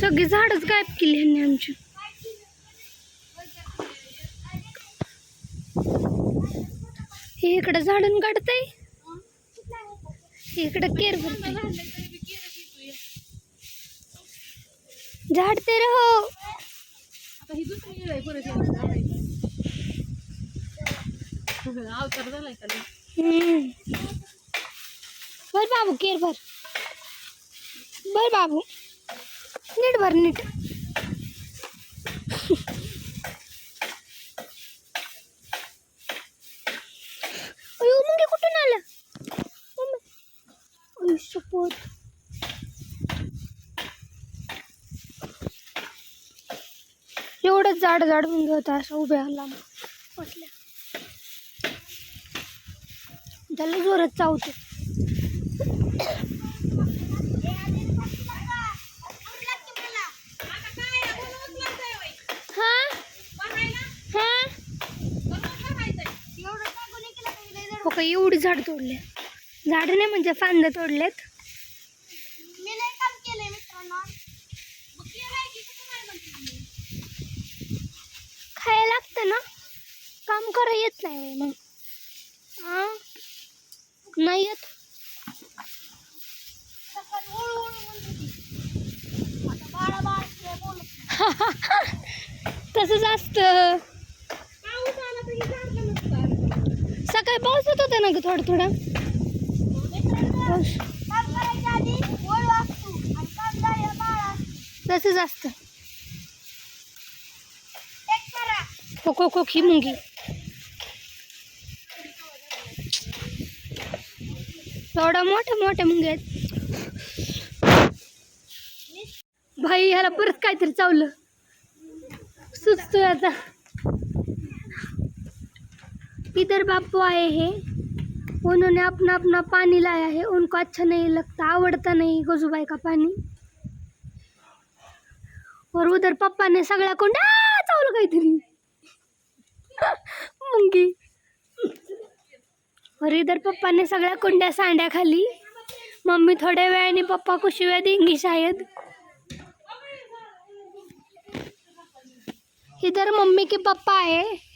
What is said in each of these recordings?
सगळी झाडच गायब केली ह्यांनी आमची. हे इकडं झाडून काढतय. इकडं केर झाडते रहो आता ही दुसरी येळ आहे बर बाबू. नीट भर नीट. अयो मग हे कुठून आलं मम्मी. अयो, एवढंच जाड जाड म्हणजे होता असं उभ्या लांब वाटल्या त्याला जोरात चावते हा हा हो का एवढी झाड तोडले. झाड नाही म्हणजे फांद तोडलेत. खायला लागतं ना? काम करा येत नाही मग. हा नाही येत. तसंच असतं पाऊस आला तर हे झाड का नसतं आलं? सकाळी पाऊस होत होता ना ग थोडा थोडा? पाऊस तसंच असतं. खो खो खी मुंगी. एवढ्या मोठ्या मोठ्या मुंग्या आहेत. भाई ह्याला परत काहीतरी चावलं. सुचतोय आता. इधर बापू आए हैं। उन्होंने अपना अपना पानी लाया है। उनको अच्छा नहीं लगता आवड़ता नहीं गोजूबाई का पानी। और उधर पप्पा ने सगळ्या कोंड्या आ, चावलं काहीतरी मुंगी। और इधर पप्पा ने सगळ्या कुंड्या सांड्या खाली मम्मी थोड्या वेळाने पप्पा को शिव्या देंगी शायद। इधर मम्मी के पप्पा आहे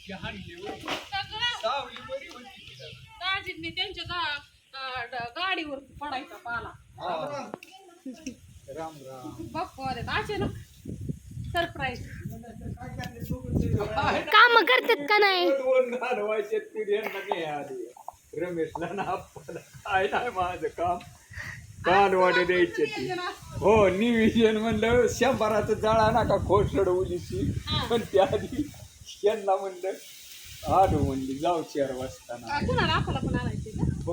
दाजींनी त्यांच्या गा- गा- ड- गाडीवर पडायचा पाला. राम राम. बाप्पा आले अचानक सरप्राईज काम करतात का नाही? रमेशला ना आपल्याला काय नाही माझं काम. कालवाडे द्यायचे ती. हो निविजन म्हणलं शंभराचं जळा नका खोसड उलीची पण त्या आधी यांना म्हणलं आलो म्हणली जाऊ चार वाजता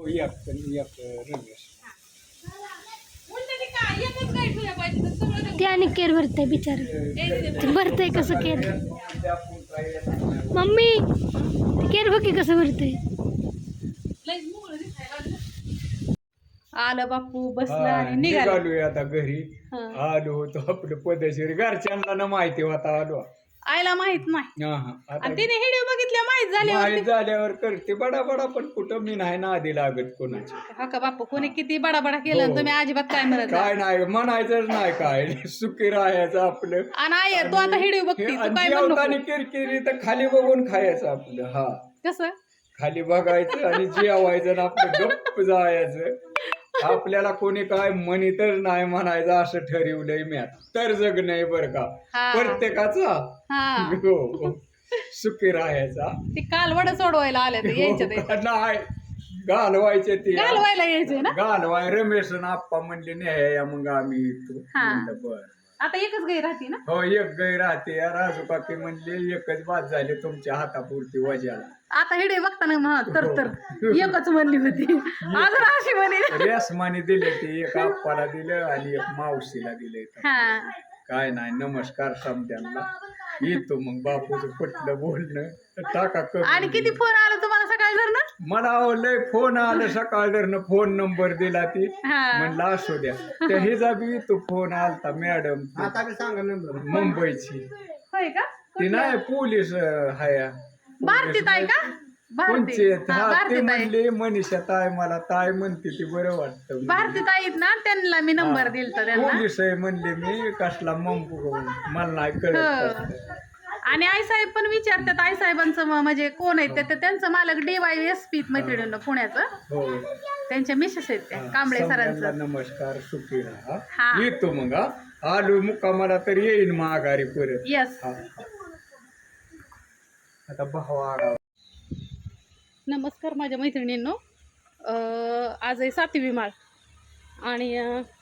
हो एक एक रमेश ते आणि केर भरतंय बिचार. भरतंय कसं केर? मम्मी ते केर बघ की कसं भरतंय. आलं बापू बसलं आणि निघालं. आता घरी. आलो होतो आपलं पदशीर. घरच्यांना ना माहिती होता आलो. आईला माहीत नाही. हा हा. आणि आता तिने व्हिडिओ बघितल्या माहीत झाले माहीत झाल्यावर करते बडा बडा पण कुठं मी नाही ना आधी लागत कोणाची. हा का बापू कोणी किती बडा बडा केलं आणि हो. तुम्ही अजिबात काय म्हणत नाही. काय नाही म्हणायचंच नाही काय. सुखी राहायचं आपलं. आणि आई तू आता व्हिडिओ बघती तू काय म्हणू? जेवताना नको. किरकिरी तर खाली बघून खायचं आपलं हा. कसं? खाली बघायचं आणि जेवायचं आणि आपलं गप्प जायचं. आपल्याला कोणी काय म्हणतच नाही म्हणायचं असं ठरवलंय मी तर जग नाही बरं का? हा. प्रत्येकाचा? हा. सुखी राहायचा. ते काल वड सोडवायला आले ते यायचे ते हो, नाही. घालवायचे ते. घालवायला यायचे ना? घालवाय रमेश आणि आप्पा म्हणले नाही या मग आम्ही येतो. हा. म्हणलं बरं आता एकच गाई राहते ना? हो एक गाय राहते. या राजू काकी म्हणले एकच बाद झाले तुमच्या हातापुरती वजाला आता हिडे बघताना मग. तर तर. एकच म्हणली होती. अजून अशी म्हणे रेसमाने दिले ते एक आप्पाला दिलं आणि एक मावशीला दिले. हा. काय नाही नमस्कार समद्यांना. येतो मग बापूचं पटलं बोलणं. तर टाका करून. आणि किती फोन आला तुम्हाला सकाळी जर ना मला अहो लय फोन आलं सकाळ जरनं फोन नंबर दिला ती. हा. म्हणलं असू द्या. तर हिचा बी तो फोन आलता मॅडम. आता बी सांगा नंबर? मुंबईची. होय का? ती नाही पोलीस हाय. भारतीत आहे का? भारती हा, भारती ताई म्हणले मनीषा ताय मला ताय म्हणते ते बरं वाटतं भारती ताईत ना? त्यांना मी नंबर. दिलता त्यांना. पोलीस आहे म्हणले मी? कसला मग मला नाही कळत हो. कसलं. आणि आई साहेब पण विचारतात आई साहेबांचं म- म्हणजे कोण आहे ते? तर त्यांचं मालक डी वाय एस पी मैत्रिणीनं पुण्याचं. हो. त्यांच्या मिसेस आहेत त्या हा, कांबळे सगळ्यांना सरांचं. नमस्कार सुखी राहा. हा. येतो मग हा. आलो मुक्कामाला तर येईन माघारी परत. येस हा. आता भावा नमस्कार माझ्या मैत्रिणींनो. आज आहे सातवी माळ. आणि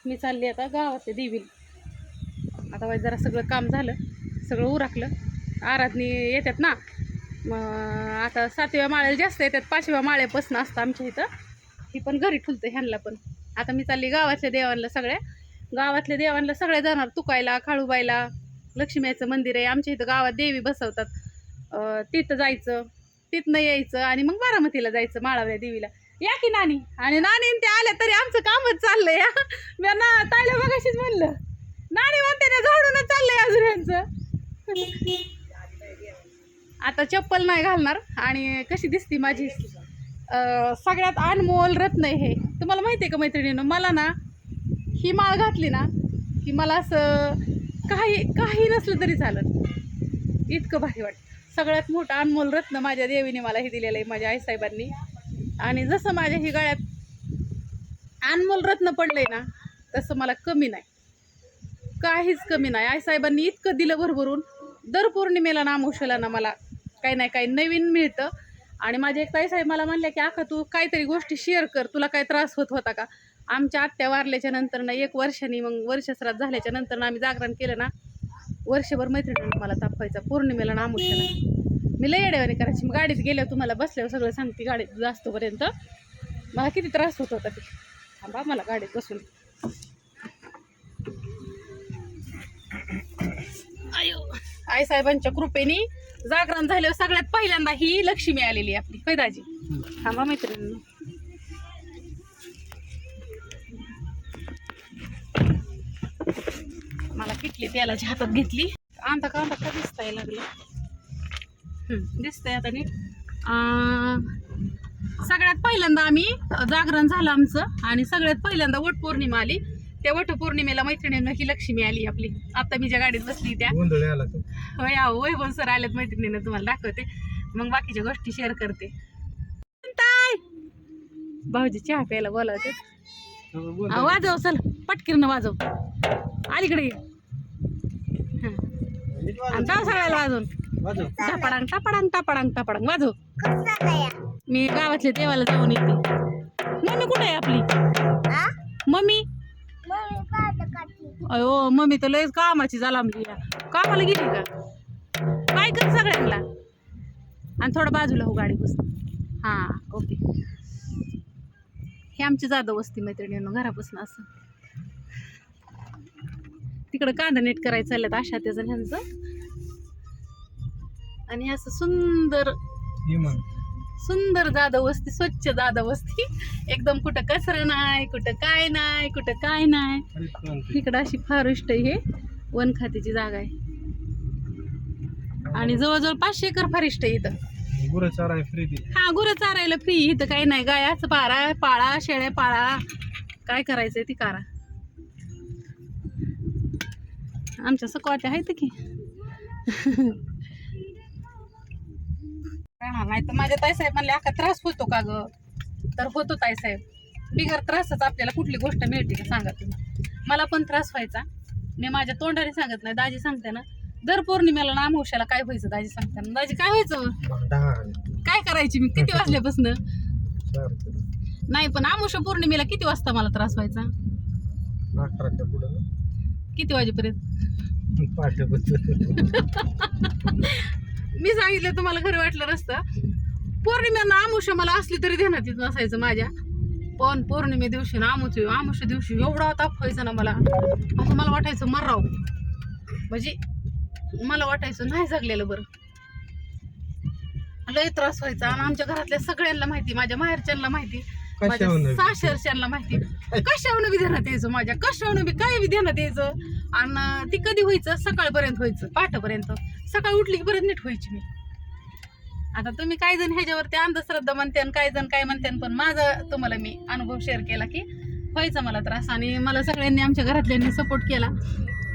मी चालली आता गावातले देवीला. आता वाईट जरा सगळं काम झालं सगळं उरकलं. आराधनी येतात ना. मग आता सातव्या माळ्याला जास्त येतात पाचव्या माळ्यापासून असतं आमच्या इथं. ही पण घरी ठुलतं ह्यांना पण. आता मी चालली गावातल्या देवांना सगळ्या. गावातल्या देवांना सगळ्या जाणार तुकायला खाळूबाईला. लक्ष्मीचं मंदिर आहे. आमच्या इथं गावात देवी बसवतात. तिथं जायचं तिथनं यायचं आणि मग बारामतीला जायचं माळाव्या देवीला. या की नानी? आणि नानी ते आल्या तरी आमचं कामच चाललंय मी ना तायला मगाशीच म्हणलं नानी म्हणते ना झाडूनच चाललंय अजून यांचं. आता चप्पल नाही घालणार आणि कशी दिसती माझी? सगळ्यात अनमोल रत्न हे. तुम्हाला माहिती आहे का मैत्रिणीनं मला ना ही माळ घातली ना की मला असं काही काही नसलं तरी चालत. इतकं भारी वाटतं. सगळ्यात मोठं अनमोल रत्न माझ्या देवीने मला हे दिलेलं आहे माझ्या आईसाहेबांनी आणि जसं माझ्या ही गळ्यात अनमोल रत्न पडलंय ना तसं मला कमी नाही. काहीच कमी नाही. आईसाहेबांनी इतकं दिलं भरभरून. दर पौर्णिमेला नामोशाला ना मला काही नाही काही नवीन मिळतं. आणि माझे एक ताईसाहेब मला म्हणल्या की आखा तू काहीतरी गोष्टी शेअर कर. तुला काय त्रास होत होता का? आमच्या आत्या वारल्याच्या नंतर ना एक वर्षाने मग वर्षश्राद्ध झाल्याच्यानंतर ना आम्ही जागरण केलं ना वर्षभर मैत्रिणीनं मला तापवायचा. पौर्णिमेला नामोशाला मी लय येड्यावाने करायची. मग गाडीत गेल्यावर तुम्हाला बसल्यावर सगळं सांगते. गाडीत जास्तपर्यंत. मला किती त्रास होत होता ते. थांबा मला गाडीत बसून. आई साहेबांच्या कृपेने जागरण झाल्यावर सगळ्यात पहिल्यांदा ही लक्ष्मी आलेली आपली. पैदाजी थांबा मैत्रिणींनो. मला किटली तेलाची हातात घेतली. आणता का आणता का दिसताय लागलं दिसतंय आता नीट. सगळ्यात पहिल्यांदा आम्ही जागरण झालं आमचं आणि सगळ्यात पहिल्यांदा वट पौर्णिमा आली. त्या वट पौर्णिमेला मैत्रिणींना ही लक्ष्मी आली आपली. आता मी ज्या गाडीत बसली त्या. होय अहो वैभव सर आलेत मैत्रिणीनं तुम्हाला दाखवते. मग बाकीच्या गोष्टी शेअर करते. भाऊजी चहा प्यायला बोलावते. वाजव चल. पटकीनं वाजव. अलीकडे. आणि जाऊ सगळ्याला वाजवून. टापडांग टापडांग टापडांग टापडांग. वाजव. मी गावातल्या देवाला जाऊन येते. मम्मी कुठे आहे आपली? मम्मी? अयो मम्मी तर लयच कामाची झाला आमची कामाला गेली का? काय कर सगळ्यांना? आणि थोडं बाजूला हो गाडी बस हां ओके. हे आमची जाधव वस्ती मैत्रिणींनो घरापासून असं. तिकडं कांदा नीट करायचं चालल्यात आशा त्याचं ह्यांचं. आणि असं सुंदर सुंदर जाधव वस्ती स्वच्छ जाधव वस्ती. एकदम कुठं कचरा नाही कुठं काय नाही कुठं काय नाही. इकडं अशी फारुष्ट आहे हे वन खात्याची जागा आहे. आणि जवळजवळ पाचशे एकर फारिष्ट आहे इथं. हा गुरं चारायला फ्री इथं काही नाही. गायाचं पारा पाळा शेळ्या पाळा. काय करायचंय ती करा? आमच्या सकवाच्या आहेत की. नाही तर माझ्या ताईसाहेब म्हणले अका त्रास होतो का ग? तर होतो ताईसाहेब. बिगर त्रासच आपल्याला कुठली गोष्ट मिळते का सांगा तुम्ही. मला पण त्रास व्हायचा. मी माझ्या तोंडाने सांगत नाही दाजी सांगते ना. दर पौर्णिमेला नामवशाला काय व्हायचं दाजी सांगते ना. दाजी काय व्हायचं? काय करायची मी? किती वाजल्यापासून? नाही पण आमुषा पौर्णिमेला किती वाजता मला त्रास व्हायचा? किती वाजेपर्यंत? मी सांगितलं तुम्हाला खरं वाटलं रस्ता पौर्णिमेला आमुषा मला असली तरी ध्यानात नसायचं माझ्या. पण पौर्णिमे दिवशी ना आमुष आमुषा दिवशी एवढा ताप व्हायचा ना मला. असं मला वाटायचं मराव म्हणजे मला वाटायचं नाही जगलेलं बरं. लय त्रास व्हायचा. आणि आमच्या घरातल्या सगळ्यांना माहिती माझ्या माहेरच्यांना माहिती. माझ्या कशावरून? सासरच्यांना माहिती कशावरून बी ध्यानात यायचं माझ्या? कशावरून बी काय बी ध्यानात यायचं? आणि ती कधी व्हायचं? सकाळपर्यंत व्हायचं. पहाटपर्यंत. सकाळी उठली की परत नीट व्हायची मी. आता तुम्ही काही जण ह्याच्यावरती अंधश्रद्धा म्हणते आणि काही जण काय म्हणते पण माझा तुम्हाला मी अनुभव शेअर केला की व्हायचा मला त्रास. आणि मला सगळ्यांनी आमच्या घरातल्यांनी सपोर्ट केला.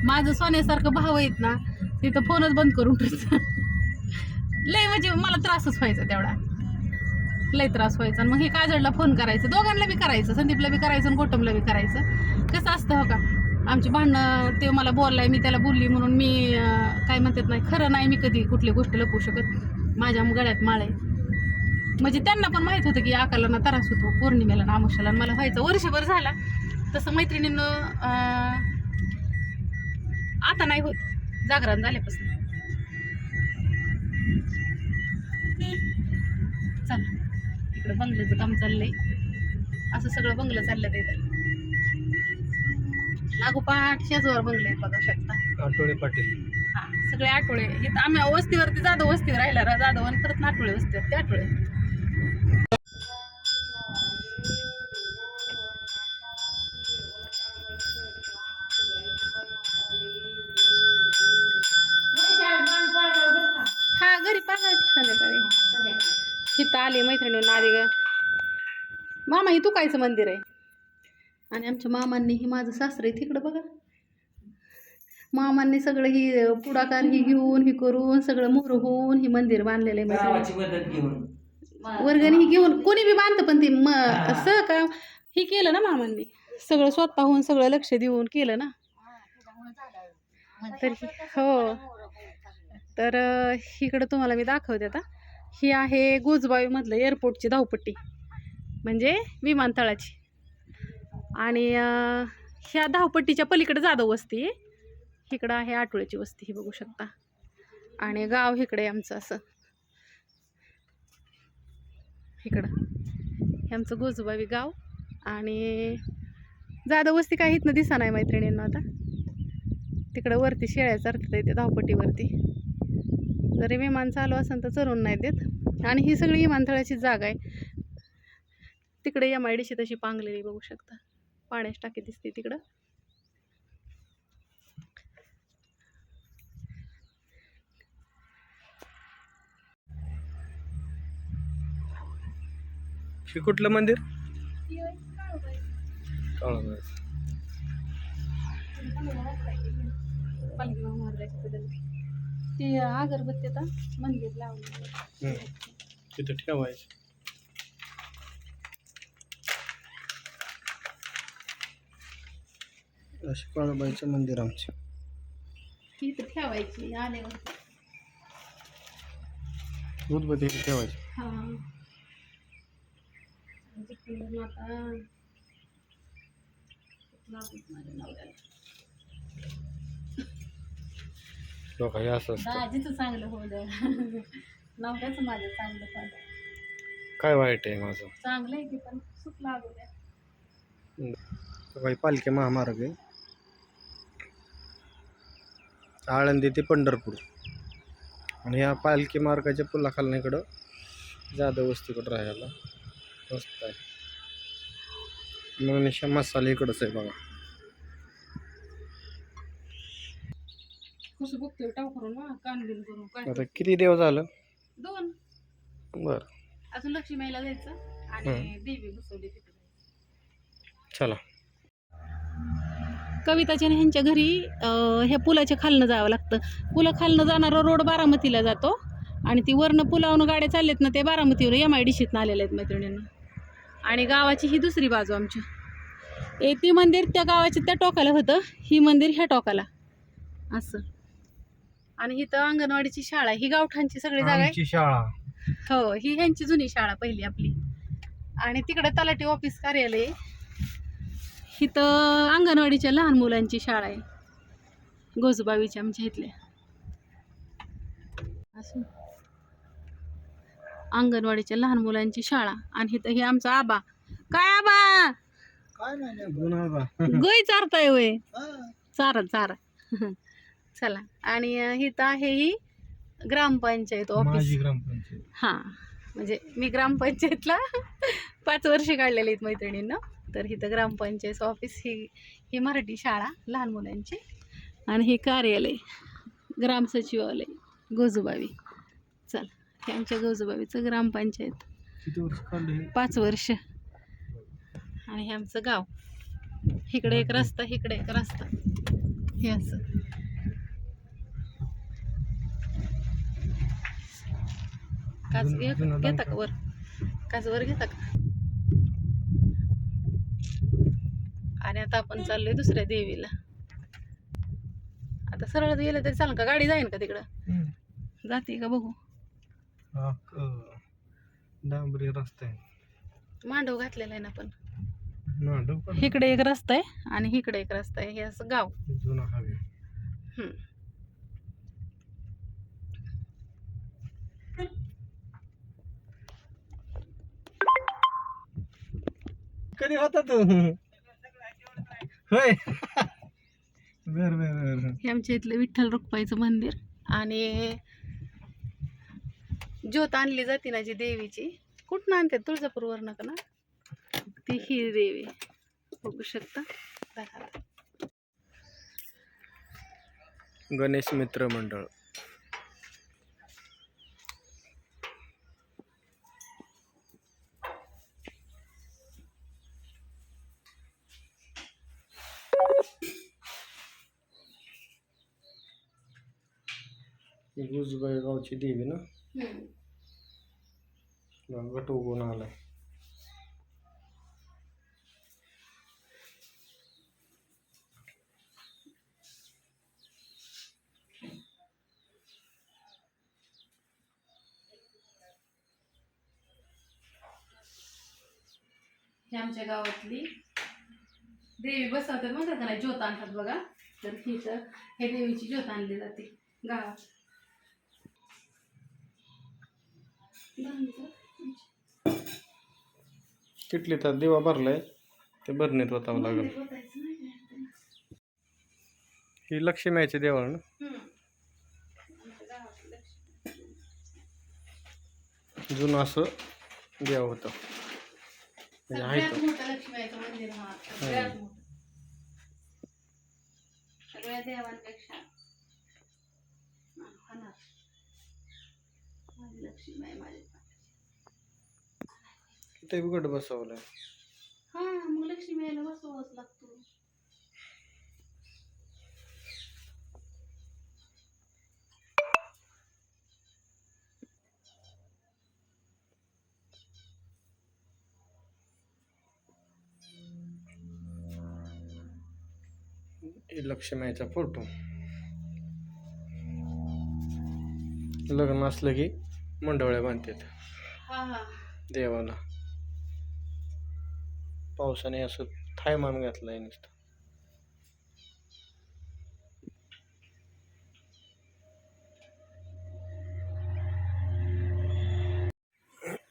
माझं सोन्यासारखं भाव आहेत ना तिथं फोनच बंद करून लय म्हणजे मला त्रासच व्हायचा तेवढा. लय त्रास व्हायचा आणि मग हे काजळला फोन करायचं. दोघांना बी करायचं संदीपला बी करायचं आणि गोटमला बी करायचं. कसं असतं हो का. आमची भांडणं ते मला बोललाय मी त्याला बोलली म्हणून मी काय म्हणतात नाही खरं नाही मी कधी कुठली गोष्ट लपवू शकत. माझ्या गळ्यात माळ आहे. म्हणजे त्यांना पण माहीत होतं की आकाला ना त्रास होतो पौर्णिमेला ना आमुष्याला आणि मला व्हायचं वर्षभर झाला. तसं मैत्रिणीनं आता नाही होत. जागरण झाल्यापासून. चला. इकडं बंगल्याचं काम चाललंय. असं सगळं बंगलं चाललं ते लागोपाठ शेजवर बंगले आहेत बघा शकता आठवडे पाटील. हा सगळे आठवडे. इथं आम्ही वस्तीवरती जाधव वस्तीवर राहिला रा जाधव आणि परत नाटोळे वस्तीवर ते आठवडे हा घरी पाहा संध्याकाळी इथं आली मैत्रिणी आली ग मामा ही तुकायचं मंदिर आहे? आणि आमच्या मामांनी ही माझं सासरं आहे तिकडं बघा. मामांनी सगळं ही पुढाकार ही घेऊन ही करून सगळं मोर होऊन ही मंदिर बांधलेलं आहे वर्गणी ही घेऊन कोणी बी बांधतं पण ते म असं का? हे केलं ना मामांनी. सगळं स्वतःहून सगळं लक्ष देऊन केलं ना. तर ही- तर इकडं तुम्हाला मी दाखवते आता. ही आहे गोजबावीमधलं एअरपोर्टची धावपट्टी. म्हणजे विमानतळाची. आणि ह्या धावपट्टीच्या पलीकडे जाधव वस्ती आहे. इकडं आहे आठवड्याची वस्ती ही बघू शकता. आणि गाव इकडे आमचं असं. इकडं हे आमचं गोजूबावी गाव. आणि जाधव वस्ती काही इथनं दिसा नाही मैत्रिणींना आता. तिकडं वरती शेळ्या चरतात येते धावपट्टीवरती. जरी विमान चालू असेल तर चरून नाही देत. आणि ही सगळी विमानतळाची जागा आहे. तिकडे एम आय डीशी तशी पांगलेली बघू शकता. पाण्याची टाकी दिसते तिकडं. हे कुठलं मंदिर. ते अगरबत्ती आता मंदिर लावलं. तिथं ठेवायचं. असे काळाबाईचं मंदिर आमचे. ती ठेवायची आल्यावर. उदबत्ती ठेवायचे. हा. तिकडून आता लागूच माझ्या नवऱ्याला. लोक हे असं असतं. दाजीचं चांगलं द्या. नवऱ्याचं माझं चांगलं. काय वाईट आहे माझं? चांगलं आहे की पण सुख लागू द्या. काही पालखी महामार्ग आहे. आळंदी ते पंढरपूर. आणि या पालखी मार्गाच्या पुलाखालनं इकडं जाधव वस्तीकडं राहायला मस्त आहे. मनीषा मसाला इकडंच आहे बघा. कसं बघतोय टाव करून ना कान बिन करून काय? आता किती देव झालं? दोन. बरं. अजून लक्ष्मीला जायचं आणि देवी बसवली तिथे चला. कविताच्या ह्यांच्या घरी ह्या पुलाच्या खालनं जावं लागतं. पुला खालनं जाणारा रोड बारामतीला जातो आणि ती वरनं पुलावून गाड्या चाललेत ना ते बारामतीवर एम आय डी शीतनं आलेले आहेत मैत्रिणींना. आणि गावाची ही दुसरी बाजू आमच्या ए ती मंदिर त्या गावाच्या त्या टोकाला होतं ही मंदिर ह्या टोकाला. असं. आणि इथं अंगणवाडीची शाळा. ही गावठाणची सगळी जागा आहे? आमची शाळा. हो ही ह्यांची जुनी शाळा पहिली आपली. आणि तिकडे तलाठी ऑफिस कार्यालय आहे. इथं अंगणवाडीच्या लहान मुलांची शाळा आहे. गोजबावीच्या आमच्या इथल्या. असं. अंगणवाडीच्या लहान मुलांची शाळा आणि इथं हे आमचा आबा. काय आबा? गय चारताय वय चारा चारा. चला. आणि इथं आहे ही ग्रामपंचायत ऑफिस. ग्रामपंचायत. हां. म्हणजे मी ग्रामपंचायतला पाच वर्ष काढलेली आहेत मैत्रिणींना. तर इथं ग्रामपंचायत ऑफिस ही ही मराठी शाळा लहान मुलांची. आणि हे कार्यालय ग्रामसचिवालय गोजूबावी. चल हे आमच्या गौजबाईचं ग्रामपंचायत. पाच वर्ष. आणि हे आमचं गाव. इकडे एक रस्ता इकडे एक रस्ता. हे असं. काच घेता का. वर? काच वर घेता का? आणि आता आपण चाललोय दुसऱ्या देवीला. आता सरळ गेलं तरी चालेल का? गाडी जाईन का तिकडं? जाते का बघू? डांबरी रस्ता आहे. मांडव घातलेला आहे ना पण नांडव पण इकडे एक रस्ता आहे आणि इकडे एक रस्ता आहे. हे असं गाव. जुना हम्म. कधी होता तू? होय. बर बर बर हे आमच्या इथलं विठ्ठल रुक्माईचं मंदिर आणि ज्योत आणली जाते ना जी देवीची. कुठनं आणते? तुळजापूरवरनं का ना? ती ही देवी. बघू शकता. दाखवा. गणेश मित्र मंडळ. गावची देवी ना? गट उगवून आलाय. ही आमच्या गावातली देवी बसवतात म्हणतात नाही ज्योत आणतात बघा. तर ही तर हे देवीची ज्योत आणली जाते गावात. किटली तर दिवा भरलाय. ते भरणीत वतावं लागेल. ही लक्ष्मीचे देवाळ ना. जुनं असं देव होतं. म्हणजे आहे तो. सगळ्या देवांपेक्षा हा ना. माझी लक्ष्मी आहे माझी ते गट बसवलंय. हा मग लक्ष्मी यायला बसवाच लागतो. हे लक्ष्मीचा फोटो. लग्न असलं की मंडवळ्या बांधतात. देवाला. पावसाने असं थायमान घातलंय नुसतं.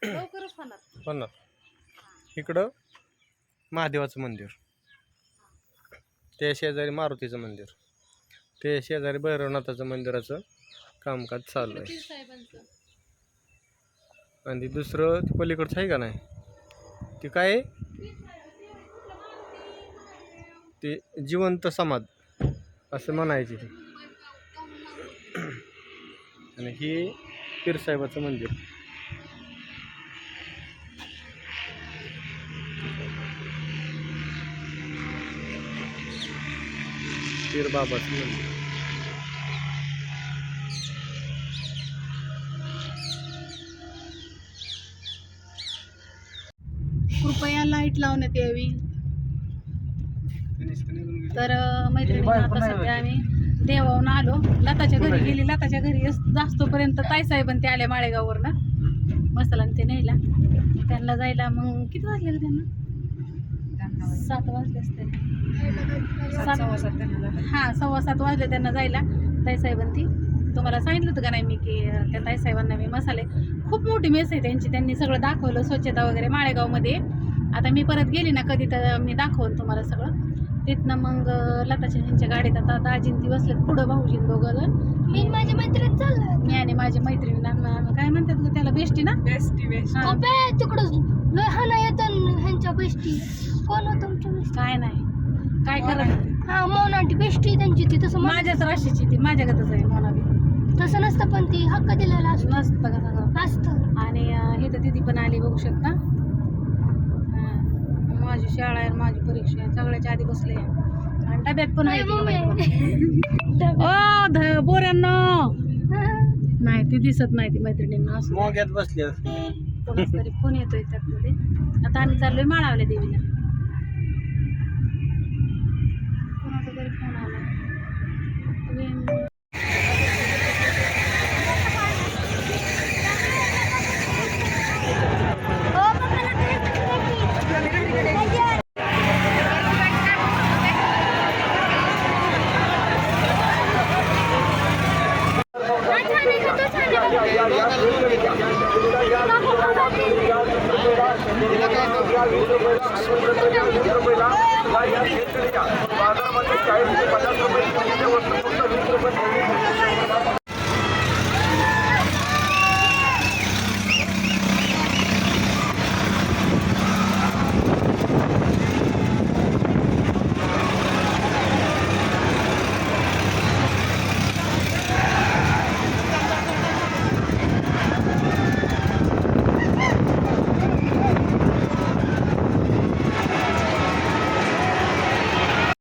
लवकरच होणार. पण इकडं महादेवाचं मंदिर. ते शेजारी मारुतीचं मंदिर. ते शेजारी भैरवनाथाचं मंदिराचं कामकाज चालू आहे. आणि ते दुसरं ते पलीकडचं आहे का नाही? ते काय आहे? ते जिवंत समाज असं म्हणायचे ते. आणि हे पीरसाहेबाचं मंदिर. पीर बाबाचं मंदिर. कृपया लाइट लावण्यात यावी. तर मैत्रिणी आता सध्या आम्ही देवाहून आलो. लताच्या घरी गेली. लताच्या घरी जास्तोपर्यंत ताईसाहेबन ते आले माळेगाववरनं. मसाला ते न्यायला. त्यांना जायला मग किती वाजले त्यांना? सात वाजले असते सात हां सव्वा सात वाजले त्यांना जायला. ताईसाहेबन ती. तुम्हाला सांगितलं होतं का नाही मी की त्या ताईसाहेबांना मी मसाले खूप मोठी मेस आहे त्यांची. त्यांनी सगळं दाखवलं स्वच्छता वगैरे माळेगावमध्ये. आता मी परत गेली ना कधी तर मी दाखवून तुम्हाला सगळं. तिथनं मग लताच्या ह्यांच्या गाडीत आता दाजीन ती बसलेत पुढं भाऊजीन दोघं जण मी आणि माझी मैत्रीण चाललोय मी आणि माझी मैत्रिणी आम्ही- काय म्हणतात गं त्याला बेस्टी ना? हा. अबे तिकडं लय हाना येतं ह्यांच्या बेस्टी कोण होतं तुमच्या बेस्टी काय नाही. काय करत हा मोनाटी बेस्टी त्यांची ती तसं माझ्या माझ्याच राशीची ती माझ्याकडच आहे बी तसं नसतं पण ती हक्क दिलेला असतो. मस्त बघा बघा असतं. आणि हे तर दिदी पण आली बघू शकता. शाळा आहे माझी परीक्षा आहे सगळ्याच्या आधी बसले आणि डब्यात पण आहे. ओ बोऱ्यांना नाही ती दिसत नाही ती मैत्रिणींना असं. मोग्यात बसले कोणाचा तरी फोन येतोय त्यातमध्ये. आता आम्ही चाललोय माळावल्या देवीला. बाजारामध्ये चाळीस ते पन्नास रुपये